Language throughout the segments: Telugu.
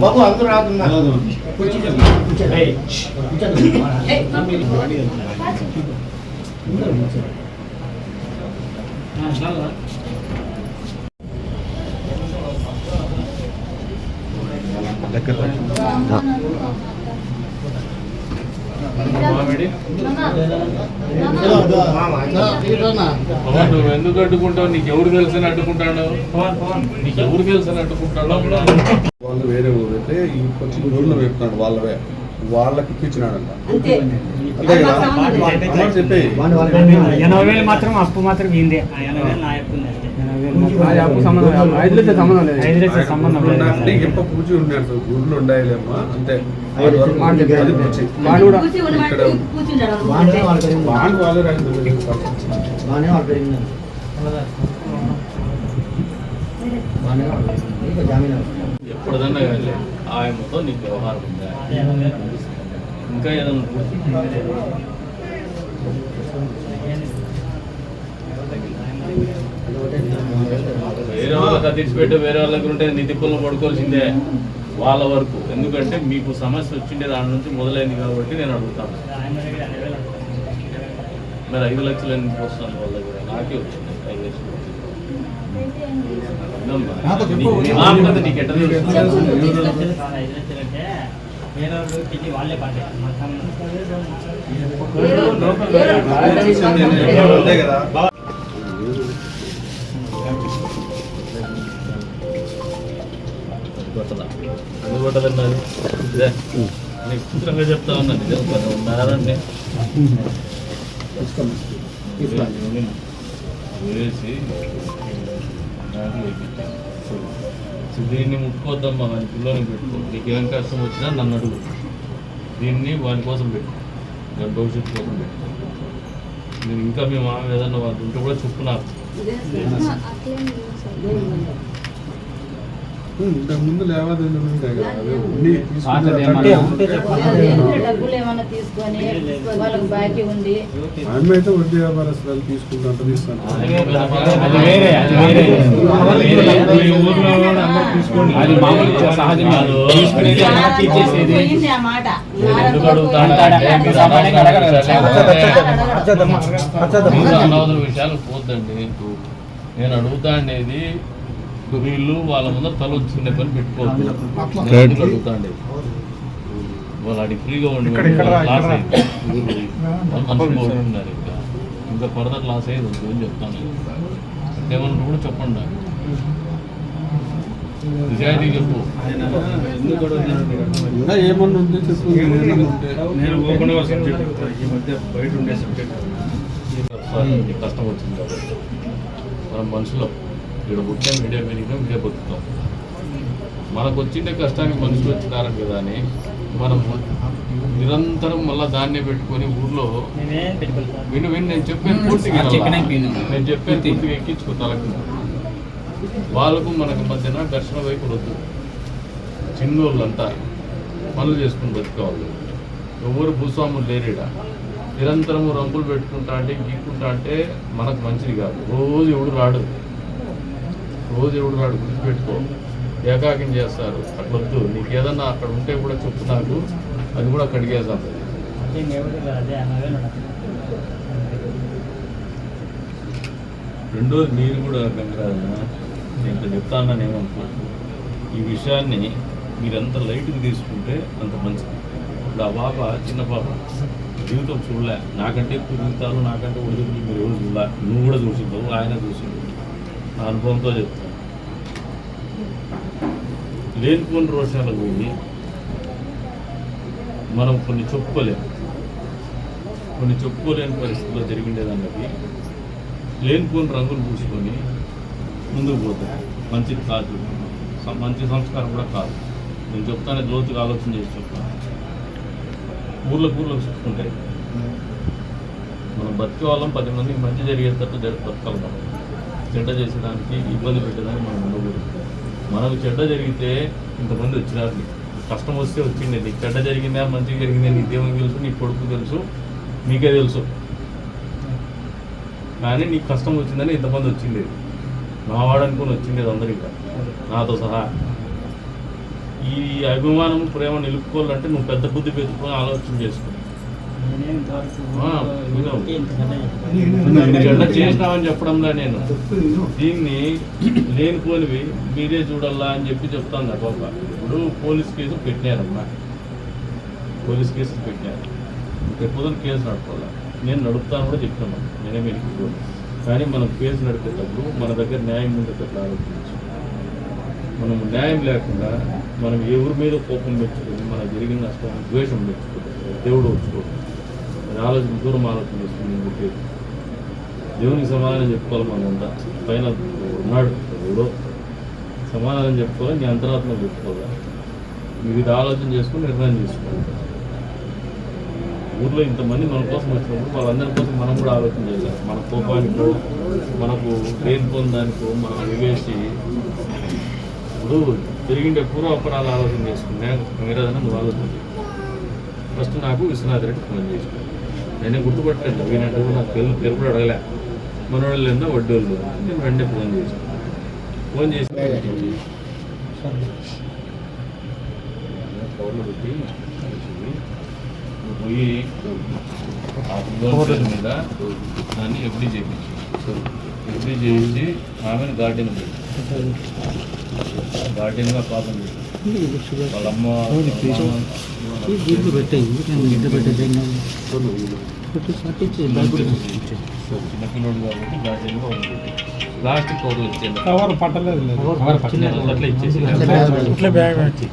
బాబు అందరూ రాకుండా దగ్గర నువ్వు ఎందుకు అడ్డుకుంటావు? నీకు ఎవరు తెలుసని అడ్డుకుంటాడు. నీకు ఎవరు తెలుసని అడ్డుకుంటాడు? వాళ్ళు వేరే ఊరు అయితే ఈ కొంచెం ఊళ్ళో చెప్తున్నాడు వాళ్ళవే. వాళ్ళకి ఇప్పించినాడంట. అంతే. కదా? చెప్పే ఎనభై వేలు మాత్రం అప్పు మాత్రం ఇందే ఎనభై వేలు నా అప్పు సంబంధం ఐదు లక్షల సంబంధం లేదు. ఐదు అంటే పూజ ఉన్నాడు సార్ ఉండాలేమ్మా అంతే కూడా ఎప్పుడదన్నా కానీ ఆయనతో నీకు వ్యవహారం ఉందా ఇంకా ఏదన్నా వేరే వాళ్ళకి అతిథి పెట్టి వేరే వాళ్ళ దగ్గర ఉంటే నీ పడుకోవాల్సిందే వాళ్ళ వరకు ఎందుకంటే మీకు సమస్య వచ్చిండే దాని నుంచి మొదలైంది కాబట్టి నేను అడుగుతాను. మరి ఐదు లక్షలు ఎందుకు వస్తాను వాళ్ళ దగ్గర నాకే వచ్చింది ఐదు లక్షలు నీకు వాళ్ళు కొట్టదా అది కొట్టదండి అది ఇదే. నీకు సూత్రంగా చెప్తా ఉన్నా నిజం కదా ఉన్నారండి వేసి దీన్ని ముట్టుకోవద్దమ్మా వాని పిల్లోని పెట్టుకో. నీకు ఏం కష్టం వచ్చినా నన్ను అడుగు. దీన్ని వాని కోసం పెట్టు. వాని భవిష్యత్తు కోసం పెట్టు. నేను ఇంకా మీ మామ ఏదన్నా వాళ్ళు ఉంటే కూడా చెప్పు నాకు. ఇంతకు ముందు లేవాదేమీ ఉంటాయి కదా అవి ఉండి తీసుకుంటే ఉంటే ఉంటే చెప్పండి డబ్బులు ఏమన్నా తీసుకొని వాళ్ళకి బాకీ ఉండి ఆమె అయితే వడ్డీ వ్యాపారస్తులు తీసుకుంటా తీస్తాను అది వేరే అది వేరే అది వేరే. ఈ ఊర్లో కూడా అందరూ తీసుకోండి. అది మామూలు సహజం కాదు. తీసుకునేది అందరికీ ఇచ్చేసేది. పోయింది ఆ మాట. నేను ఎందుకు అడుగుతాను అంటాడా? అంటే మీరు సామాన్యంగా అడగరు కదా. అనవసర- మీరు అనవసర విషయాలు పోద్దండి. నేను అడుగుతా అనేది వీళ్ళు వాళ్ళ ముందర తల వచ్చిండే పని పెట్టుకోవద్దు. నేను ఎందుకు అడుగుతా అండి వాళ్ళు అడిగి ఫ్రీగా ఉండి లాస్ అయింది. వాళ్ళు మనుషులు పోతున్నారు ఇంకా. ఇంకా ఫర్దర్ లాస్ అయ్యేది వద్దు అని చెప్తాను ఏమన్నా కూడా చెప్పండి. నిజాయితీ చెప్పు. ఏమన్నా ఉంటే చెప్పు. ఏమన్నా ఉంటే. నేను ఓపెన్ సబ్జెక్ట్ ఈ మధ్య బయట ఉండే సబ్జెక్ట్ కష్టం వచ్చింది కాబట్టి. మనం మనుషులు. ఇక్కడ పుట్టాం మీడియా పెరిగినాం మీడియా బతుకుతాం. మనకు వచ్చిండే కష్టానికి మనుషులు వచ్చినారు కదా అని మనం నిరంతరం మళ్ళీ దాన్నే పెట్టుకొని ఊర్లో. విను విను నేను పూర్తిగా చెప్పిన? విను. నేను చెప్పేది పూర్తిగా ఎక్కించుకో తలకు. వాళ్ళకు మనకు మధ్యన ఘర్షణ వైపు వద్దు చిన్నోళ్ళంతా పనులు చేసుకుని బతుకోవాలి ఎవరు భూస్వాములు లేరీడ? నిరంతరము రంగులు పెట్టుకుంటా అంటే గీక్కుంటా అంటే మనకు మంచిది కాదు. రోజు ఎవడు రాడు. రోజు ఎవడు రాడు గుర్తుపెట్టుకో. ఏకాకిం చేస్తారు. అట్లొద్దు. నీకు ఏదన్నా అక్కడ ఉంటే కూడా చెప్పు నాకు. అది కూడా ఉండదు. రెండోది మీరు కూడా గంగరాజు నేను ఇట్లా చెప్తానని ఏమనుకో. ఈ విషయాన్ని మీరు ఎంత లైట్గా తీసుకుంటే అంత మంచిది. ఇప్పుడు ఆ పాప చిన్న పాప జీవితం చూడలే. నాకంటే ఎక్కువ జీవితాలు నాకంటే ఒడిదుడుకులు మీరు ఎవరు చూడలే. నువ్వు కూడా చూసింటావు ఆయన చూసిండు. నా అనుభవంతో చెప్తాను లేనిపోని రోషాలకు పోయి మనం కొన్ని చెప్పుకోలేము. కొన్ని చెప్పుకోలేని పరిస్థితుల్లో జరిగిండేదానికి లేనిపోని రంగులు పూసుకొని ముందుకు పోతాయి మంచిది కాదు మంచి సంస్కారం కూడా కాదు. నేను చెప్తానే లోతుగా ఆలోచన చేసి చెప్తాను ఊర్లో ఊర్లో చుట్టుకుంటాయి మనం బతికే వాళ్ళం పది మందికి మంచి జరిగేటట్టు జరిగి బతకాలి మనం. చెడ్డ చేసేదానికి ఇబ్బంది పెట్టేదాన్ని మనం ఉండకూడదు. మనకు చెడ్డ జరిగితే ఇంతమంది వచ్చినారు. కష్టం వస్తే వచ్చింది నీకు చెడ్డ జరిగిందా మంచిగా జరిగిందా నీ దేవునికి తెలుసు నీ కొడుకు తెలుసు నీకే తెలుసు. కానీ నీకు కష్టం వచ్చిందని ఇంతమంది వచ్చిండేది నా వాడు అనుకుని అందరికీ నాతో సహా. ఈ అభిమానం ప్రేమ నిలుపుకోవాలంటే నువ్వు పెద్ద బుద్ధి పెట్టుకుని ఆలోచన చేసుకో. చేసినావని చెప్పడంలా నేను. దీన్ని లేనిపోనివి మీరే చూడాలా అని చెప్పి చెప్తాను పాప ఇప్పుడు పోలీస్ కేసు పెట్టినారమ్మా. పోలీస్ కేసు పెట్టినారు. రేపు కేసు నడుపుకోవాలి? నేను నడుపుతాను కూడా చెప్పినాను నేనే మీకు కానీ మనం కేసు నడిపేటప్పుడు మన దగ్గర న్యాయం ఉండేటట్లు ఆలోచించు. మనం న్యాయం లేకుండా మనం ఎవరి మీద కోపం పెంచుకొని మన జరిగిన నష్టం ద్వేషం పెంచుకుంటాం దేవుడు వచ్చుకోడు అది ఆలోచన దూరం ఆలోచన చేస్తుంది నేను దేవునికి సమాధానం చెప్పుకోవాలి మన అంతా పైన ఉన్నాడు ఎవడో సమాధానం చెప్పుకోవాలి నీ అంతరాత్మ చెప్పుకోవాలి వివిధ ఇది ఆలోచన చేసుకుని నిర్ణయం చేసుకోవాలి ఊర్లో ఇంతమంది మన కోసం వచ్చినప్పుడు వాళ్ళందరి కోసం మనం కూడా ఆలోచన చేయాలి మన కోపానికో మనకు లేనిపోయిన దానికో మనం వివేసి ఇప్పుడు తిరిగిండే పూర్వాపరాలు ఆలోచన చేసుకున్నా మీరు ఏదైనా నువ్వు ఆలోచన ఫస్ట్ నాకు విశ్వనాథ్ రెడ్డి ఫోన్ చేసుకున్నాను నేనే గుర్తుపట్టలేదు. వినట్టు నాకు పేరు కూడా అడగలే. మన వాళ్ళు ఏందో వడ్డీ వాళ్ళు నేను వెంటనే ఫోన్ చేసి ఫోన్ చేసి కవర్లో పెట్టి పోయి ఆ మీద దాన్ని ఎఫ్డీ చేయించి. ఎఫ్డీ చేయించి ఆమెను గార్డెన్ గార్డెన్గా పాపం వాళ్ళ అమ్మ చిన్నపిల్లడు కాబట్టి గార్డెన్గా ఉంది ప్లాస్టిక్ కవర్లు ఇచ్చేది కవర్ పట్టలేదు కవర్ పట్టలేదు. అట్లా ఇచ్చేసి ఇట్లా బ్యాగ్ పెట్టి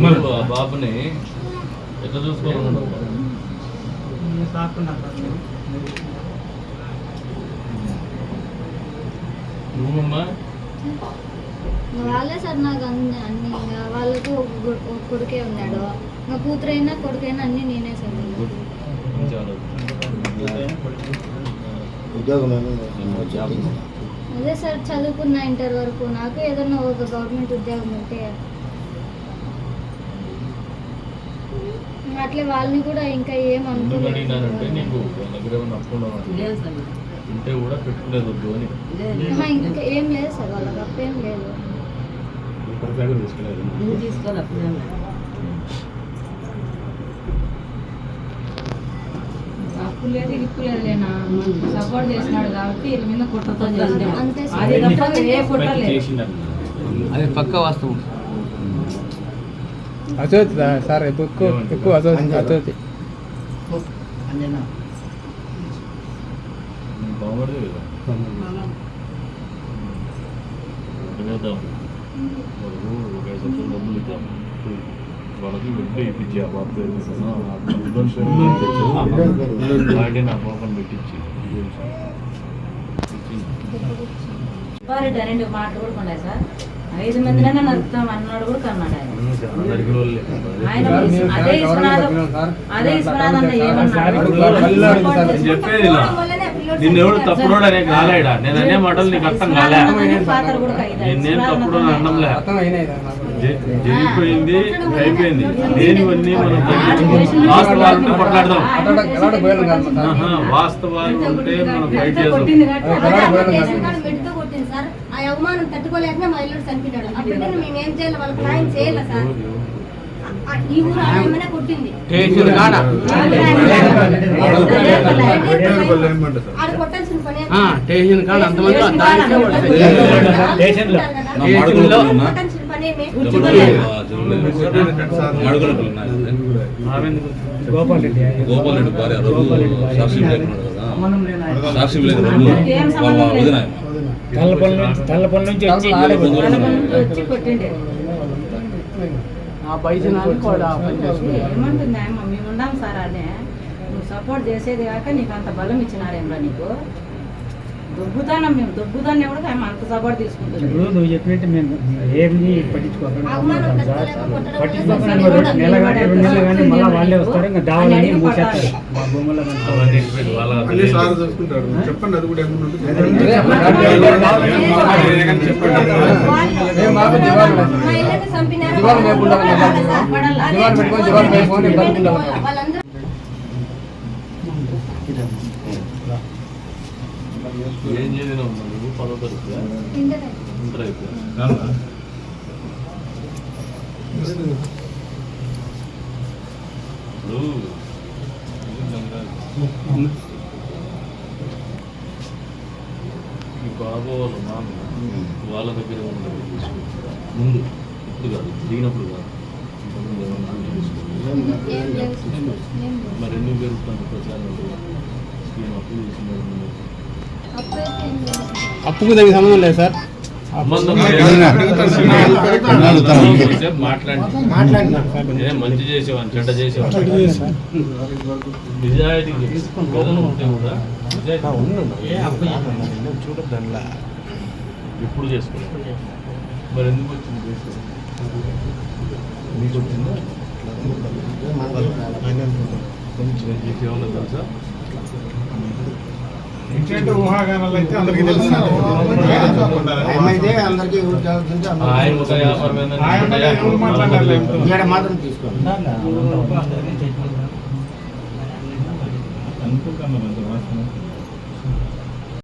నేను బాబుని ఎట్లా చూసుకోవాలనుకుంటున్నావు నువ్వమ్మా. వాళ్ళే సార్ నాకు అన్ని అన్ని ఇంకా వాళ్ళకు ఒక గు- ఒక కొడుకే ఉన్నాడు. నా కూతురైనా కొడుకైనా అన్ని నేనే సార్ అదే సార్ చదువుకున్న ఇంటర్ వరకు నాకు ఏదన్నా ఒక గవర్నమెంట్ ఉద్యోగం ఉంటే అట్లే వాళ్ళని కూడా ఇంకా ఏం ఎందుకు అడిగినానంటే అనుకోలేదు నీకు వాళ్ళ దగ్గర ఏమైనా అప్పు ఉండవా? ఉంటే కూడా పెట్టుకునేది వద్దు అని. ఆహా, ఇంకా ఏం లేదు సార్ వాళ్ళకి అప్పేం లేదు. ఇప్పుడు బ్యాగ్ తీసుకునేది అప్పు లేదు ఇప్పు లేదు లేనా సపోర్ట్ చేసినాడు కాబట్టి వీళ్ళ మీద కుట్రతో చేసినాడు అంతే. సార్. అది తప్ప ఏ కుట్ర లేదు చేసినారు అది పక్క వాస్తవం. అచోతి సార్ ఎక్కువ ఎక్కువ అచోతి అచోతి వాళ్ళకు ఇప్పించి ఆ బాబు. అలాగే నా పాపను పెట్టించి కూడా కొన్నాయి సార్ ఐదు మందినైనా నరుకుతాం అన్నాడు కూడా కన్నాడు ఆయన అదే విశ్వనాథం అదే విశ్వనాథం ఏమన్నాడు. నిన్ను ఎవడు తప్పుడోడు అనే కాలేడా? నేను అనే మాటలు నీకు అర్థం కాలే. నిన్నేం తప్పుడు అన్నంలే జరిగిపోయింది అయిపోయింది. లేనివన్నీ మనం వాస్తవాలు ఉంటే కొట్లాడదాం. వాస్తవాలు ఉంటే మనం ఫైట్ చేద్దాం. ఆ అవమానం తట్టుకోలేకనే మా ఇల్లు చనిపోయాడు. అప్పుడు మేము ఏం చేయాలి? వాళ్ళకి న్యాయం చేయాలి సార్? ఈ ఊరు కొట్టింది? స్టేషన్ కాడ ఆడ కొట్టాల్సిన పని ఆ, స్టేషన్ కాడ అంతమంది. కొట్టాల్సిన పని ఏమి? ఆమె ఎందుకు? గోపాల్ రెడ్డి రెడ్డి భార్య సాక్షి సాక్షి. వదిన తల్లపల్లి నుంచి తల్లపల్లి నుంచి వచ్చి ఆ పైసలు కూడా ఆ పని చేసుకుని. ఏమంటుంది ఆయమ్మ మేము ఉండాం సార్ అనే. నువ్వు సపోర్ట్ చేసేది కాక నీకు అంత బలం ఇచ్చినారేమ్రా నీకు? దొబ్బుతానం మేము దొబ్బుతాన్ని కూడా అంత సపోర్ట్ తీసుకుంటుంది ఇప్పుడు నువ్వు చెప్పినట్టు మేము ఏమి పట్టించుకోకండి అవమానం తట్టుకోలేక కొట్టడం వల్ల పట్టించుకోకండి ఇంకో రెండు నెలలు కానీ రెండు నెలలు కానీ మళ్ళీ వాళ్ళే వస్తారు ఇంకా దావాలని మూసేస్తారు. మా భూముల్లో అవన్నీ వెళ్ళిపోయింది. వాళ్ళ అన్ని సార్ చూసుకుంటారు. చెప్పండి అది కూడా లేకుండా పెట్టుకొని పెట్టుకొని ఏం చేసినావు నువ్వు పదో తరగతి ఇంటర్ బాబు వాళ్ళ నాన్న వాళ్ళ దగ్గర ఉండదు. ముందు ఇప్పుడు కాదు దిగినప్పుడు కాదు. మరి ఎందుకు పెరుగుతుంది ప్రచారం స్కీమ్ అప్పు సార్. అప్పుకు దానికి సంబంధం లేదు సార్. మంచి చేసేవాడిని చెడ్డ కూడా నిజాయితీ ఎప్పుడు చేసుకోవాలి మరి ఎందుకు వచ్చింది కేసు? మీకు వచ్చిందా మీకు ఏమన్నా తెలుసా అందరికీ ఊరు చదువుతుంటే ఆయన ఒక వ్యాపారం ఏందని ఇక్కడ మాత్రం తీసుకోండి అనుకుంటున్నాను